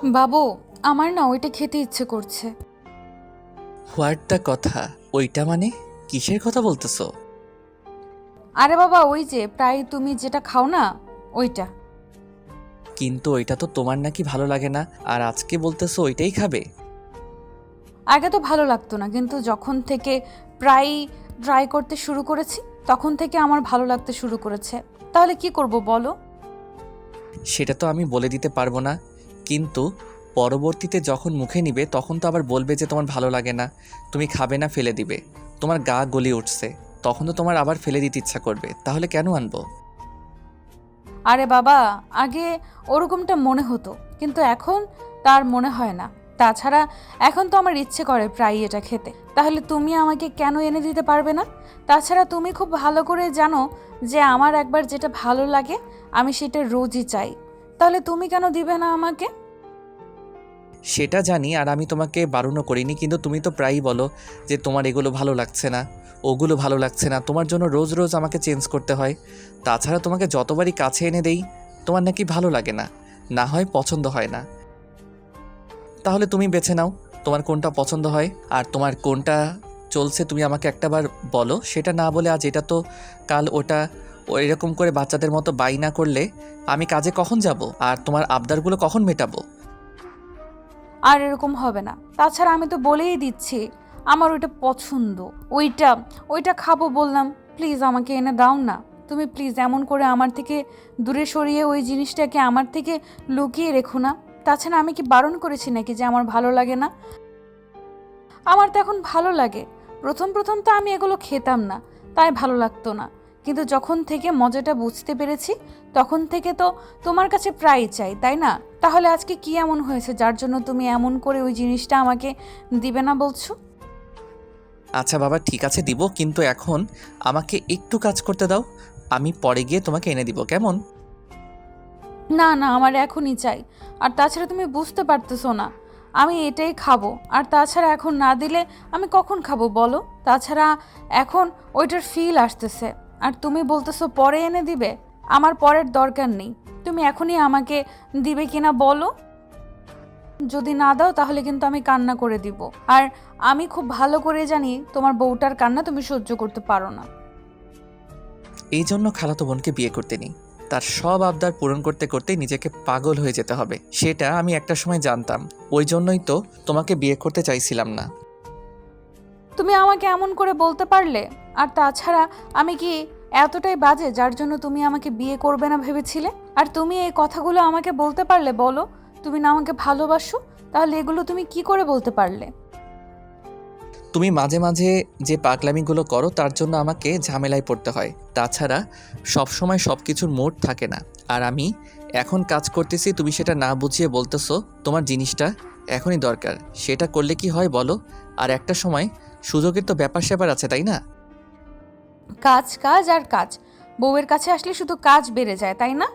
বাবু আমার না ওইটা খেতে ইচ্ছে করছে। হোয়াট দ্য কথা? ওইটা মানে? কিসের কথা বলতেছো? আরে বাবা ওই যে প্রায় তুমি যেটা খাও না ওইটা। কিন্তু ওইটা তো তোমার নাকি ভালো লাগে না আর আজকে বলতেছো ওইটাই খাবে? আগে তো ভালো লাগতো না কিন্তু যখন থেকে প্রায় ট্রাই করতে শুরু করেছি তখন থেকে আমার ভালো লাগতে শুরু করেছে। তাহলে কি করব বলো? সেটা তো আমি বলে দিতে পারব না কিন্তু পরবর্তীতে যখন মুখে নিবে, তখন তো আবার বলবে যে তোমার ভালো লাগে না। তুমি খাবে না, ফেলে দিবে। তোমার গা গলি উঠছে। তখন তো তোমার আবার ফেলে দিতে ইচ্ছা করবে। তাহলে কেন আনব? আরে বাবা, আগে ওরকমটা মনে হতো। কিন্তু এখন তার মনে হয় না। তাছাড়া এখন তো আমার ইচ্ছে করে প্রায় এটা খেতে। তাহলে তুমি আমাকে কেন এনে দিতে পারবে না? তাছাড়া তুমি খুব ভালো করে জানো যে আমার একবার যেটা ভালো লাগে, আমি সেটা রোজই চাই। তাহলে তুমি কেন দিবে না আমাকে? সেটা জানি আর আমি তোমাকে বারণও করিনি, কিন্তু তুমি তো প্রায়ই বলো যে তোমার এগুলো ভালো লাগছে না, ওগুলো ভালো লাগছে না, তোমার জন্য রোজ রোজ আমাকে চেঞ্জ করতে হয়। তাছাড়া তোমাকে যতবারই কাছে এনে দেই, তোমার নাকি ভালো লাগে না না হয় পছন্দ হয় না। তাহলে তুমি বেছে নাও তোমার কোনটা পছন্দ হয় আর তোমার কোনটা চলছে তুমি আমাকে একটাবার বলো, সেটা না বলে আজ এটা তো কাল ওটা এরকম করে বাচ্চাদের মতো বাই না করলে আমি কাজে কখন যাব? আর তোমার আবদারগুলো কখন মেটাবো? আর এরকম হবে না। তাছাড়া আমি তো বলেই দিচ্ছি, আমার ওইটা পছন্দ। ওইটা ওইটা খাব বললাম, প্লিজ আমাকে এনে দাও না। তুমি প্লিজ এমন করে আমার থেকে দূরে সরিয়ে ওই জিনিসটাকে আমার থেকে লুকিয়ে রেখো না। তাছাড়া আমি কি বারণ করেছি নাকি যে আমার ভালো লাগে না? আমার তো এখন ভালো লাগে। প্রথম প্রথম তো আমি এগুলো খেতাম না, তাই ভালো লাগতো না। কিন্তু যখন থেকে মজাটা বুঝতে পেরেছি তখন থেকে তো তোমার কাছে প্রায় চাই তাই না? তাহলে আজকে কি এমন হয়েছে যার জন্য তুমি এমন করে ওই জিনিসটা আমাকে দিবে না বলছো? আচ্ছা বাবা ঠিক আছে দিব কিন্তু এখন আমাকে একটু কাজ করতে দাও আমি পরে গিয়ে তোমাকে এনে দিব কেমন? না না আমার এখনই চাই। আর তাছাড়া তুমি বুঝতে পারতেছো না আমি এটাই খাব। আর তাছাড়া এখন না দিলে আমি কখন খাব বলো? তাছাড়া এখন ওইটার ফিল আসতেছে। আর তুমি বলতেছো পরে এনে দিবে? আমার পরের দরকার নেই। তুমি এখনই আমাকে দিবে কিনা বলো? যদি না দাও তাহলে কিন্তু আমি কান্না করে দিব। আর আমি খুব ভালো করে জানি তোমার বউটার কান্না তুমি সহ্য করতে পারো না। এই জন্য খালাতো বোনকে বিয়ে করতে নেই। তার সব আবদার পূরণ করতে করতে নিজেকে পাগল হয়ে যেতে হবে। সেটা আমি একটা সময় জানতাম। ওই জন্যই তো তোমাকে বিয়ে করতে চাইছিলাম না। তুমি আমাকে এমন করে বলতে পারলে? আর তাছাড়া আমি কি এতটাই বাজে যার জন্য তুমি আমাকে বিয়ে করবে না ভেবেছিলে? আর তুমি এই কথাগুলো আমাকে বলতে পারলে বলো? তুমি না আমাকে ভালোবাসো? তাহলে এগুলো তুমি কি করে বলতে পারলে? তুমি মাঝে মাঝে যে পাগলামিগুলো করো, তার জন্য আমাকে ঝামেলায় পড়তে হয়। তাছাড়া সব সময় সব কিছুর মোড থাকে না। আর আমি এখন কাজ করতেছি, তুমি সেটা না বুঝিয়ে বলতেছো, তোমার জিনিসটা এখনই দরকার। সেটা করলে কি হয় বলো? আর একটা সময় সুযোগের তো ব্যাপার স্যাপার আছে, তাই না? কাজ কাজ আর কাজ। বউয়ের কাছে আসলে শুধু কাজ বেড়ে যায়, তাই না?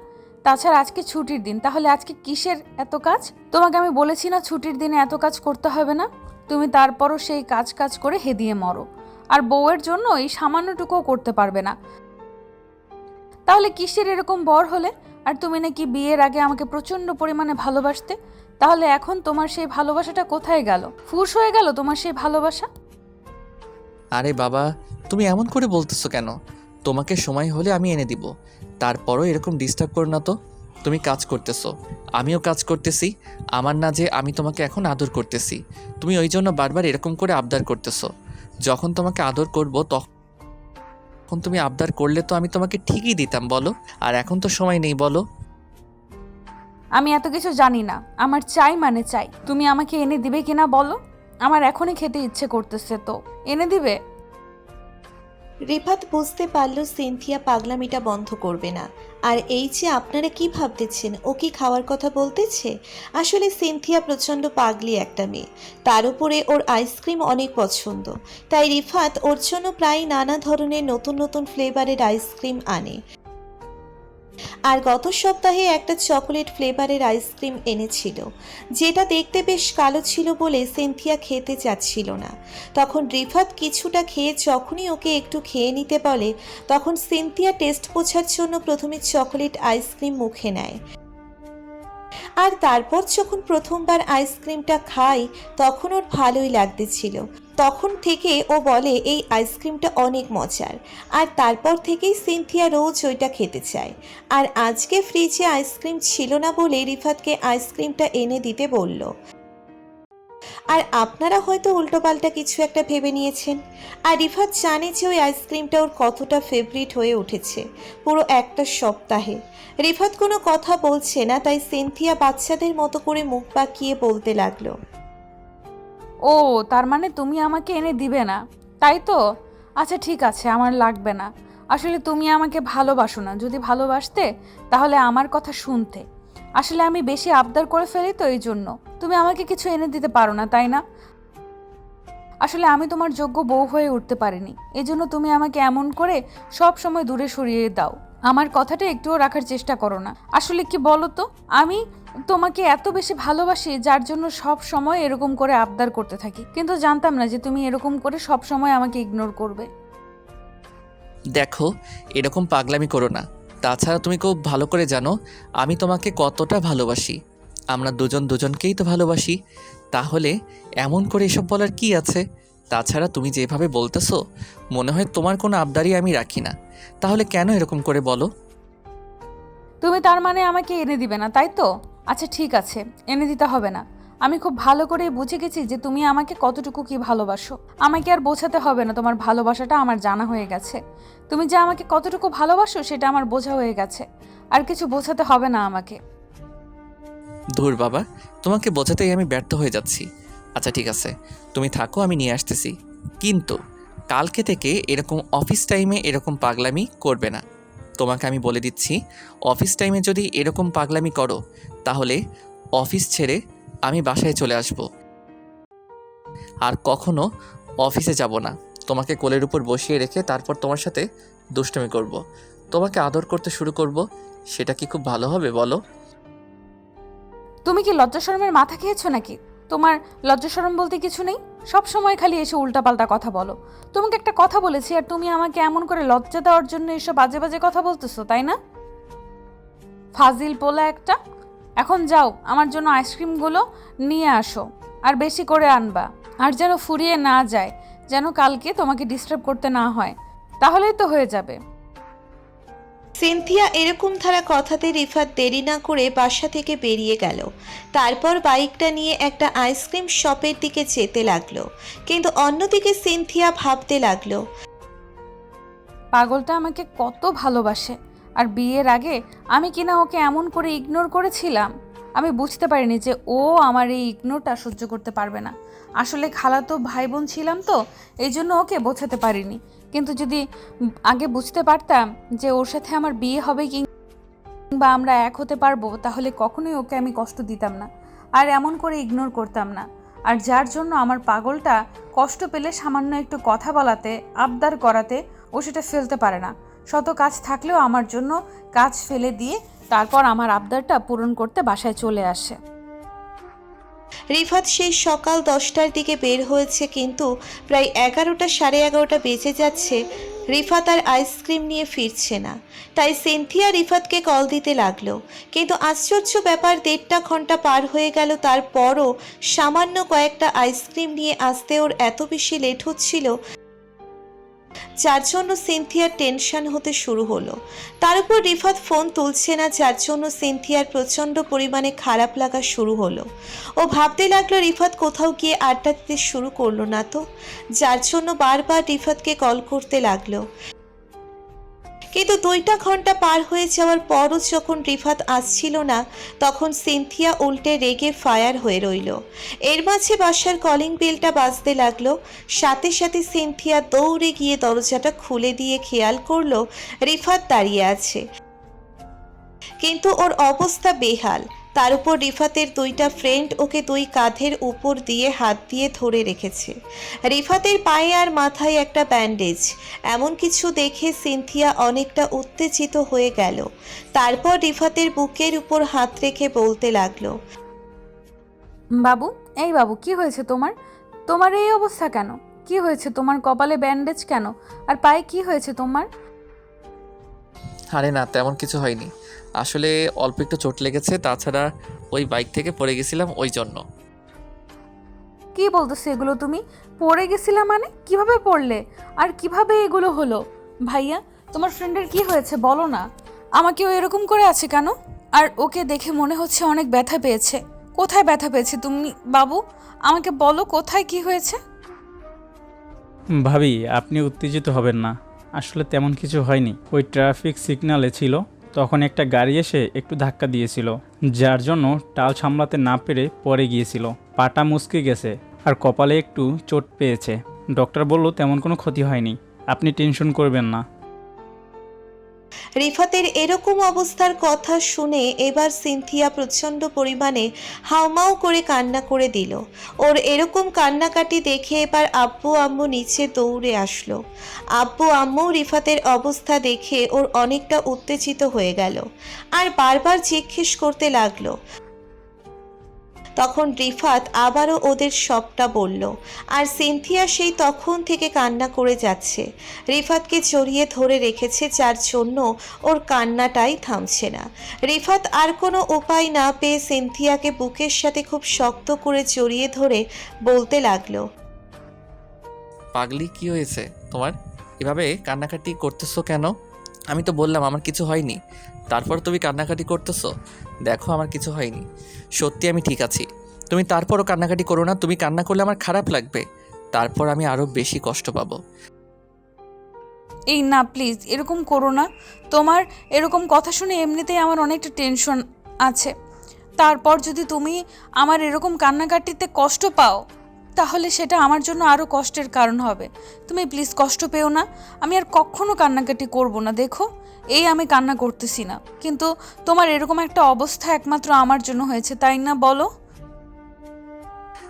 তাছাড়া আজকে ছুটির দিন, তাহলে আজকে কিসের এত কাজ? তোমাকে আমি বলেছি না ছুটির দিনে এত কাজ করতে হবে না? তুমি তারপরও সেই কাজ কাজ করে হেদিয়ে মরো। আর বউয়ের জন্য এই সামান্যটুকুও করতে পারবে না। তাহলে কিসের এরকম বর হলে? আর তুমি নাকি বিয়ের আগে আমাকে প্রচণ্ড পরিমাণে ভালোবাসতে? তাহলে এখন তোমার সেই ভালোবাসাটা কোথায় গেল? ফুস হয়ে গেল তোমার সেই ভালোবাসা? আরে বাবা, তুমি এমন করে বলতেছো কেন? তোমাকে সময় হলে আমি এনে দিব। তারপরও এরকম ডিস্টার্ব করো না তো। তুমি কাজ করতেছো। আমিও কাজ করতেছি। আমার না যে আমি তোমাকে এখন আদর করতেছি। তুমি ওই জন্য বারবার এরকম করে আবদার করতেছো। যখন তোমাকে আদর করব, তখন তুমি আবদার করলে তো আমি তোমাকে ঠিকই দিতাম, বলো? আর এখন তো সময় নেই, বলো? আমি এত কিছু জানি না। আমার চাই মানে চাই। তুমি আমাকে এনে দিবে কিনা, বলো? আমার এখনই খেতে ইচ্ছে করতেছে তো। এনে দিবে? রিফাত বুঝতে পারল সিনথিয়া পাগলামিটা বন্ধ করবে না। আর এই যে আপনারা কি ভাবতেছেন, ও কি খাওয়ার কথা বলতেছে? আসলে সিনথিয়া প্রচণ্ড পাগলি একটা মেয়ে। তার উপরে ওর আইসক্রিম অনেক পছন্দ। তাই রিফাত ওর জন্য প্রায় নানা ধরনের নতুন নতুন ফ্লেভারের আইসক্রিম আনে। আর গত সপ্তাহে একটা চকোলেট ফ্লেভারের আইসক্রিম এনেছিল, যেটা দেখতে বেশ কালো ছিল বলে সেন্থিয়া খেতে চাচ্ছিল না। তখন রিফাত কিছুটা খেয়ে যখনই ওকে একটু খেয়ে নিতে বলে, তখন সেন্থিয়া টেস্ট বোঝার জন্য প্রথমে চকোলেট আইসক্রিম মুখে নেয়। আর তারপর যখন প্রথমবার আইসক্রিমটা খাই, তখন ওর ভালোই লাগতেছিল তখন থেকে ও বলে, এই আইসক্রিমটা অনেক মজার। আর তারপর থেকেই সিনথিয়া রোজ ওইটা খেতে চায়। আর আজকে ফ্রিজে আইসক্রিম ছিল না বলে রিফাতকে আইসক্রিমটা এনে দিতে বলল। আর আপনারা হয়তো উল্টোপাল্টা কিছু একটা ভেবে নিয়েছেন। আর রিফাত জানে যে ওই আইসক্রিমটা ওর কতটা ফেভারিট হয়ে উঠেছে, পুরো একটা সপ্তাহে। রিফাত কোনো কথা বলছে না, তাই সিনথিয়া বাচ্চাদের মতো করে মুখ পাকিয়ে বলতে লাগল। ও, তার মানে তুমি আমাকে এনে দিবে না? তাই তো? আচ্ছা ঠিক আছে, আমার লাগবে না। আসলে তুমি আমাকে ভালোবাসো না। যদি ভালোবাসতে, তাহলে আমার কথা শুনতে। আসলে আমি বেশি আবদার করে ফেলি তো এই জন্য। তুমি আমাকে কিছু এনে দিতে পারো না, তাই না? আসলে আমি তোমার যোগ্য বউ হয়ে উঠতে পারিনি। এই জন্য তুমি আমাকে এমন করে সব সময় দূরে সরিয়ে দাও। আমার কথাটা একটুও রাখার চেষ্টা করো না। আসলে কি বলো তো আমি তোমাকে এত বেশি ভালোবাসি, যার জন্য সব সময় এরকম করে আবদার করতে থাকি। কিন্তু জানতাম না যে তুমি এরকম করে সব সময় আমাকে ইগনোর করবে। দেখো, এরকম পাগলামি করো না। তাছাড়া তুমি খুব ভালো করে জানো, আমি তোমাকে কতটা ভালোবাসি। আমরা দুজন দুজনকেই তো ভালোবাসি। তাহলে এমন করে এসব বলার কি আছে? তাছাড়া তুমি যেভাবে বলতেছো, মনে হয় তোমার কোনো আবদারই আমি রাখি না। তাহলে কেন এরকম করে বলো? তুমি তার মানে আমাকে এনে দিবে না, তাই তো? আচ্ছা ঠিক আছে, এনে দিতে হবে না। আমি খুব ভালো করে বুঝে গেছি যে তুমি আমাকে কতটুকু কি ভালোবাসো। আমাকে আর বোঝাতে হবে না, তোমার ভালোবাসাটা আমার জানা হয়ে গেছে। তুমি যে আমাকে কতটুকু ভালোবাসো, সেটা আমার বোঝা হয়ে গেছে। আর কিছু বোঝাতে হবে না আমাকে। ধুর বাবা, তোমাকে বোঝাতেই আমি ব্যর্থ হয়ে যাচ্ছি। আচ্ছা ঠিক আছে, তুমি থাকো, আমি নিয়ে আসতেছি। কিন্তু কালকে থেকে এরকম অফিস টাইমে এরকম পাগলামি করবে না। তোমাকে আমি বলে দিচ্ছি, অফিস টাইমে যদি এরকম পাগলামি করো, তাহলে অফিস ছেড়ে আমি বাসায় চলে আসব। আর কখনো অফিসে যাব না। তোমাকে কোলের উপর বসিয়ে রেখে তারপর তোমার সাথে দুষ্টমি করব। তোমাকে আদর করতে শুরু করব, সেটা কি খুব ভালো হবে বলো? তুমি কি লজ্জা শরমের মাথা খেয়েছো নাকি? তোমার লজ্জা শরম বলতে কিছু নেই? সব সময় খালি এসে উল্টাপাল্টা কথা বলো। তোমাকে একটা কথা বলেছি আর তুমি আমাকে এমন করে লজ্জা দেওয়ার জন্য এসব বাজে বাজে কথা বলতেছো, তাই না? ফাজিল পোলা একটা। এখন যাও, আমার জন্য আইসক্রিমগুলো নিয়ে আসো আর বেশি করে আনবা। আর যেন ফুরিয়ে না যায়, যেন কালকে তোমাকে ডিস্টার্ব করতে না হয়, তাহলেই তো হয়ে যাবে। সিনথিয়া এরকম ধারা কথাতে রিফাত দেরি না করে বাসা থেকে বেরিয়ে গেল। তারপর বাইকটা নিয়ে একটা আইসক্রিম শপের দিকে যেতে লাগল। কিন্তু অন্যদিকে সিনথিয়া ভাবতে লাগল, পাগলটা আমাকে কত ভালোবাসে, আর বিয়ের আগে আমি কিনা ওকে এমন করে ইগনোর করেছিলাম। আমি বুঝতে পারিনি যে ও আমার এই ইগনোরটা সহ্য করতে পারবে না। আসলে খালাতো ভাই বোন ছিলাম তো এই জন্য ওকে বোঝাতে পারিনি। কিন্তু যদি আগে বুঝতে পারতাম যে ওর সাথে আমার বিয়ে হবে কিংবা আমরা এক হতে পারব, তাহলে কখনোই ওকে আমি কষ্ট দিতাম না। আর এমন করে ইগনোর করতাম না। আর যার জন্য আমার পাগলটা কষ্ট পেলে সামান্য একটু কথা বলাতে, আবদার করাতে ও সেটা ফেলতে পারে না। শত কাজ থাকলেও আমার জন্য কাজ ফেলে দিয়ে তারপর আমার আবদারটা পূরণ করতে বাসায় চলে আসে। রিফাত সেই সকাল দশটার দিকে বের হয়েছে, কিন্তু প্রায় এগারোটা সাড়ে এগারোটা বেজে যাচ্ছে। রিফাত আর আইসক্রিম নিয়ে ফিরছে না। তাই সিনথিয়া রিফাতকে কল দিতে লাগল। কিন্তু আশ্চর্য ব্যাপার, দেড়টা ঘণ্টা পার হয়ে গেল, তারপরও সামান্য কয়েকটা আইসক্রিম নিয়ে আসতে ওর এত বেশি লেট হচ্ছিল। যার জন্য সিনথিয়ার টেনশন হতে শুরু হলো। তার উপর রিফাত ফোন তুলছে না, যার জন্য সিনথিয়ার প্রচণ্ড পরিমাণে খারাপ লাগা শুরু হলো। ও ভাবতে লাগল রিফাত কোথাও গিয়ে আড্ডা দিতে শুরু করল না তো। যার জন্য বারবার রিফাতকে কল করতে লাগল। কিন্তু দুইটা ঘণ্টা পার হয়ে যাওয়ার পরও যখন রিফাত আসছিল না, তখন সিনথিয়া উল্টে রেগে ফায়ার হয়ে রইল। এর মাঝে বাসার কলিং বেলটা বাজতে লাগল। সাথে সাথে সিনথিয়া দৌড়ে গিয়ে দরজাটা খুলে দিয়ে খেয়াল করল রিফাত দাঁড়িয়ে আছে। কিন্তু ওর অবস্থা বেহাল। তার উপর রিফাতের দুইটা ফ্রেন্ড ওকে দুই কাঁধের উপর দিয়ে হাত দিয়ে ধরে রেখেছে। রিফাতের পায়ে আর মাথায় একটা ব্যান্ডেজ এমন কিছু দেখে সিনথিয়া অনেকটা উত্তেজিত হয়ে গেল। তারপর রিফাতের বুকের উপর হাত রেখে বলতে লাগল বাবু এই বাবু কি হয়েছে তোমার? তোমার এই অবস্থা কেন? কি হয়েছে? তোমার কপালে ব্যান্ডেজ কেন? আর পায়ে কি হয়েছে তোমার? আরে না তেমন কিছু হয়নি। আসলে অল্প একটু চোট লেগেছে তাছাড়া ওই বাইক থেকে পড়ে গেছিলাম ওই জন্য। কি বলতেছো এগুলো তুমি? পড়ে গেছিলা মানে? কীভাবে পড়লে? আর কীভাবে এগুলো হলো? ভাইয়া তোমার ফ্রেন্ডের কি হয়েছে বলো না? আমাকে ও এরকম করে আছে কেন? আর ওকে দেখে মনে হচ্ছে অনেক ব্যথা পেয়েছে। কোথায় ব্যথা পেয়েছে তুমি বাবু? আমাকে বলো কোথায় কি হয়েছে? ভাবি আপনি উত্তেজিত হবেন না। আসলে তেমন কিছু হয়নি। ওই ট্রাফিক সিগনালে ছিল। তখন একটা গাড়ি এসে একটু ধাক্কা দিয়েছিল, যার জন্য টাল সামলাতে না পেরে পরে গিয়েছিল। পাটা মুচকে গেছে আর কপালে একটু চোট পেয়েছে। ডক্টর বলল, তেমন কোনো ক্ষতি হয়নি। আপনি টেনশন করবেন না। রিফাতের এরকম অবস্থার কথা শুনে এবার সিনথিয়া প্রচণ্ড পরিমাণে হাউমাউ করে কান্না করে দিল। ওর এরকম কান্নাকাটি দেখে এবার আব্বু আম্মু নিচে দৌড়ে আসলো। আব্বু আম্মু রিফাতের অবস্থা দেখে ওর অনেকটা উত্তেজিত হয়ে গেল। আর বারবার জিজ্ঞেস করতে লাগল তখন রিফাত আবারও ওদের সবটা বলল। আর সিনথিয়া সেই তখন থেকে কান্না করে যাচ্ছে। রিফাতকে জড়িয়ে ধরে রেখেছে যার জন্য ওর কান্নাটাই থামছে না। রিফাত আর কোনো উপায় না পেয়ে সিনথিয়াকে বুকের সাথে খুব শক্ত করে জড়িয়ে ধরে বলতে লাগল, পাগলি, কি হয়েছে? তোমার এভাবে কান্নাকাটি করতেছো কেন? আমি তো বললাম, আমার কিছু হয়নি। তারপর তুমি কান্নাকাটি করতেছো? দেখো, আমার কিছু হয়নি। সত্যি আমি ঠিক আছি। তুমি তারপরও কান্নাকাটি করো না, তুমি কান্না করলে আমার খারাপ লাগবে। তারপর আমি আরও বেশি কষ্ট পাবো। এই না, প্লিজ, এরকম করো না। তোমার এরকম কথা শুনে এমনিতেই আমার অনেকটা টেনশন আছে। তারপর যদি তুমি আমার এরকম কান্নাকাটিতে কষ্ট পাও, তাহলে সেটা আমার জন্য আরও কষ্টের কারণ হবে। তুমি প্লিজ কষ্ট পেও না। আমি আর কখনো কান্নাকাটি করব না, দেখো। এই আমি কান্না করতেছি না। কিন্তু তোমার এরকম একটা অবস্থা একমাত্র আমার জন্য হয়েছে, তাই না বলো?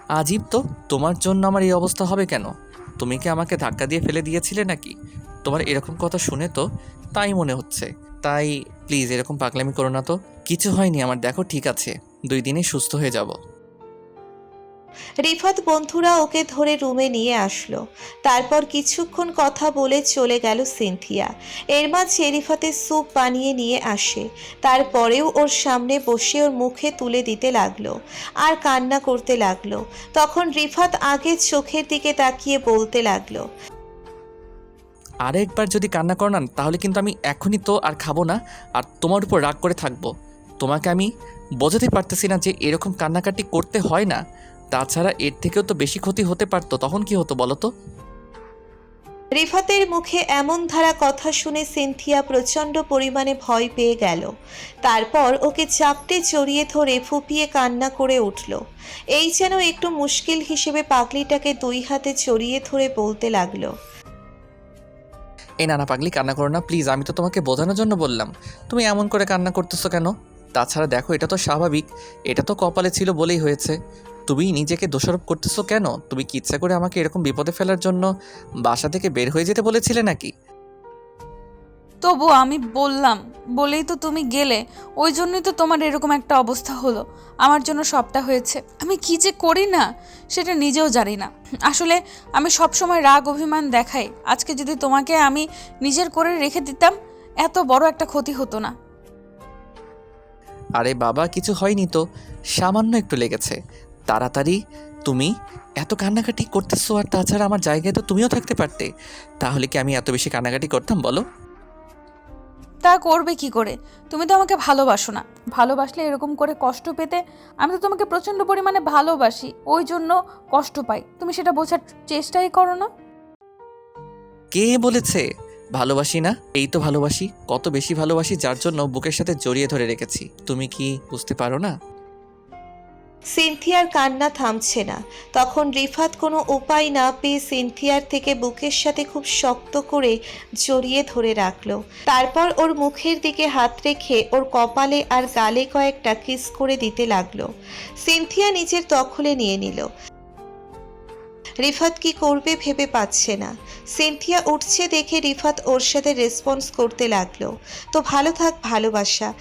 আজীব তো, তোমার জন্য আমার এই অবস্থা হবে কেন? তুমি কি আমাকে ধাক্কা দিয়ে ফেলে দিয়েছিলে নাকি? তোমার এরকম কথা শুনে তো তাই মনে হচ্ছে। তাই প্লিজ এরকম পাগলামি করো না তো। কিছু হয়নি আমার, দেখো ঠিক আছে। দুই দিনে সুস্থ হয়ে যাব। রিফাত বন্ধুরা ওকে ধরে রুমে নিয়ে আসলো। তারপর কিছুক্ষণ কথা বলে চলে গেল সিনথিয়া। এর মাঝে রিফাতের স্যুপ বানিয়ে নিয়ে আসে। তারপরেও ওর সামনে বসে ওর মুখে তুলে দিতে লাগল আর কান্না করতে লাগল। তখন রিফাত আগে চোখের দিকে তাকিয়ে বলতে লাগল, আরেকবার যদি কান্না করো না, তাহলে কিন্তু আমি এখনই তো আর খাব না। আর তোমার উপর রাগ করে থাকব। তোমাকে আমি বোঝাতে পারতেছি না যে এরকম কান্নাকাটি করতে হয় না। তাছাড়া এর থেকেও তো বেশি ক্ষতি হতে পারতো তখন কি হতো বলো তো? রিফাতের মুখে এমন ধারা কথা শুনে সিনথিয়া প্রচণ্ড পরিমাণে ভয় পেয়ে গেল। তারপর ওকে চাপটে জড়িয়ে ধরে ফুপিয়ে কান্না করে উঠল। এই যেন একটু মুশকিল হিসেবে পাগলিটাকে দুই হাতে জড়িয়ে ধরে বলতে লাগল। এই নানা পাগলি কান্না করো না প্লিজ আমি তো তোমাকে বোঝানোর জন্য বললাম। তুমি এমন করে কান্না করতেছো কেন? তাছাড়া দেখো এটা তো স্বাভাবিক এটা তো কপালে ছিল বলেই হয়েছে। তুমি নিজেকে দোষারোপ করতেছো কেন? তুমি কি ইচ্ছা করে আমাকে এরকম বিপদে ফেলার জন্য বাসা থেকে বের হয়ে যেতে বলেছিলে নাকি? তবু আমি বললাম বলেই তো তুমি গেলে ওই জন্যই তো তোমার এরকম একটা অবস্থা হলো। আমার জন্য সবটা হয়েছে। আমি কি যে করি না সেটা নিজেও জানি না। আসলে আমি সব সময় রাগ অভিমান দেখাই। আজকে যদি তোমাকে আমি নিজের করে রেখে দিতাম এত বড় একটা ক্ষতি হতো না। আরে বাবা কিছু হয়নি তো। সামান্য একটু লেগেছে। তাড়াতাড়ি তুমি এত কান্নাকাটি করতেছো আর তাছাড়া আমার জায়গায় তো তুমিও থাকতে পারতে। তাহলে কি আমি এত বেশি কান্নাকাটি করতাম বলো? তা করবে কি করে? তুমি তো আমাকে ভালোবাসো না। ভালোবাসলে এরকম করে কষ্ট পেতে আমি তো তোমাকে প্রচণ্ড পরিমাণে ভালোবাসি। ওই জন্য কষ্ট পাই। তুমি সেটা বোঝার চেষ্টাই করো না। কে বলেছে? ভালোবাসি না? এই তো ভালোবাসি। কত বেশি ভালোবাসি যার জন্য বুকের সাথে জড়িয়ে ধরে রেখেছি। তুমি কি বুঝতে পারো না? সিনথিয়ার কান্না থামছে না। তখন রিফাত কোনো উপায় না পেয়ে সিনথিয়ার থেকে বুকের সাথে খুব শক্ত করে জড়িয়ে ধরে রাখল। তারপর ওর মুখের দিকে হাত রেখে ওর কপালে আর গালে কয়েকটা কিস করে দিতে লাগল। সিনথিয়া নিজের দখলে নিয়ে নিল। রিফাত কি করবে ভেবে পাচ্ছে না। সিনথিয়া উঠছে দেখে রিফাত ওর সাথে রেসপন্স করতে লাগল। তো ভালো থাক ভালোবাসা।